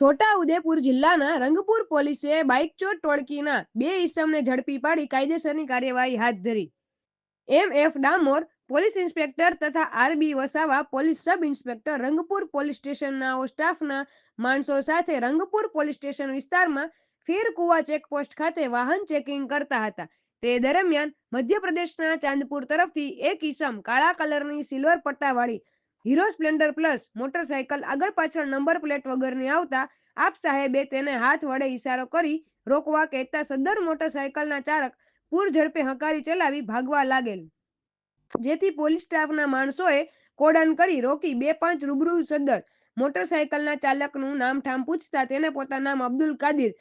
છોટા ઉદેપુર જિલ્લાના રંગપુર પોલીસે બાઇકચોર ટોળકીના બે ઈસમને ઝડપી પાડી કાયદેસરની કાર્યવાહી હાથ ધરી. M F Damor, police inspector તથા R B Vasava, police sub inspector Rangpur police સ્ટેશનના સ્ટાફના માણસો સાથે રંગપુર પોલીસ સ્ટેશન વિસ્તારમાં ફેરકુવા ચેકપોસ્ટ ખાતે વાહન ચેકિંગ કરતા હતા. તે દરમિયાન મધ્યપ્રદેશના ચાંદપુર તરફથી એક ઈસમ કાળા કલરની સિલ્વર પટ્ટાવાળી હીરો સ્પ્લેન્ડર પ્લસ મોટરસાયકલ આગળ પાછળ નંબર પ્લેટ વગરની આવતા આપ સાહેબે તેને હાથ વડે ઇશારો કરી રોકવા કહેતા સદ્દર મોટરસાયકલના ચાલક પૂર ઝડપે હંકારી ચલાવી ભાગવા લાગેલ. જેથી પોલીસ સ્ટાફના માણસોએ કોડન કરી રોકી બે પાંચ રૂબરૂ સદ્દર મોટરસાયકલના ચાલકનું નામ ઠામ પૂછતા તેને પોતાનું નામ અબ્દુલ કાદિર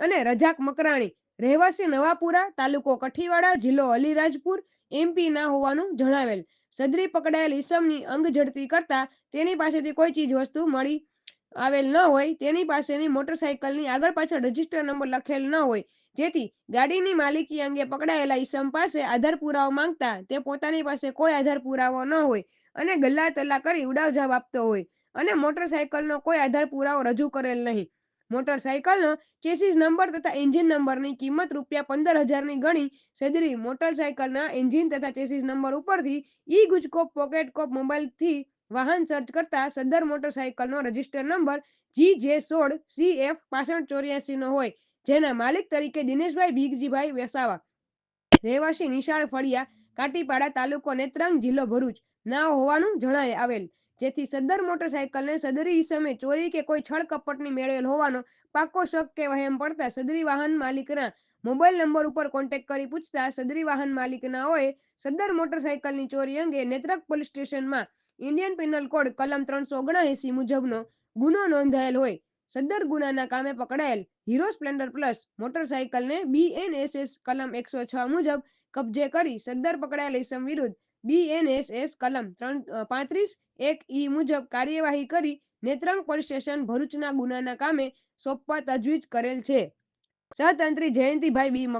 અને રજાક મકરાણી, રહેવાસી નવાપુરા તાલુકો કઠીવાડા, જિલ્લો અલીરાજપુર એમપી ના હોવાનું જણાવેલ. સદરી પકડાયેલ ઈસમની અંગ ઝડપી કરતા તેની પાસેથી કોઈ ચીજ વસ્તુ મળી આવેલ ન હોય, તેની પાસેની મોટરસાયકલની આગળ પાછળ રજિસ્ટર નંબર લખેલ ન હોય, જેથી ગાડીની માલિકી અંગે પકડાયેલા ઈસમ પાસે આધાર પુરાવો માંગતા તે પોતાની પાસે કોઈ આધાર પુરાવો ન હોય અને ગલ્લા તલ્લા કરી ઉડાવ જવાબ આપતો હોય અને મોટરસાયકલનો કોઈ આધાર પુરાવો રજૂ કરેલ નહીં. મોટરસાયકલનો ચેસીસ નંબર તથા એન્જિન નંબરની કિંમત રૂપિયા પંદર હજારની ગણી સદરી મોટરસાયકલના એન્જિન તથા ચેસીસ નંબર ઉપરથી ઈ ગુજકોપ, પોકેટ કોપ, મોબાઈલથી વાહન સર્ચ કરતા સદર મોટરસાયકલનો રજિસ્ટર નંબર જી જે સોળ સી એફ પાસઠ ચોર્યાસી નો હોય, જેના માલિક તરીકે દિનેશભાઈ ભીગજીભાઈ વેસાવા. રહેવાસી નિશાળ ફળિયા, કાટીપાડા તાલુકો નેત્રંગ જિલ્લો ભરૂચ. ના હોવાનું જણાય આવેલ. જેથી સદ્દર મોટરસાયકલને સદરી ઈસમે ચોરી કે કોઈ છળ કપટની મેળવેલ હોવાનો પાકો શક કે વહેમ પડતા સદરી વાહન માલિકના મોબાઈલ નંબર ઉપર કોન્ટેક્ટ કરી પૂછતા સદરી વાહન માલિકનાઓએ સદ્દર મોટરસાયકલની ચોરી અંગે નેત્રક પોલીસ સ્ટેશનમાં ઇન્ડિયન પિનલ કોડ કલમ ત્રણસો ઓગણએસી મુજબનો ગુનો નોંધાયેલ હોય. સદ્દર ગુનાના કામે પકડાયેલ હીરો સ્પ્લેન્ડર પ્લસ મોટરસાયકલને બીએનએસએસ કલમ એકસો છ મુજબ કબજે કરી સદ્દર પકડાયેલ ઇસમ વિરુદ્ધ બીએનએસએસ કલમ ત્રણ પાંત્રીસ, એક ઈ મુજબ કાર્યવાહી કરી નેત્રંગ પોલીસ સ્ટેશન ભરૂચના ગુનાના કામે સોંપવા તજવીજ કરેલ છે. સહતંત્રી જયંતિભાઈ બી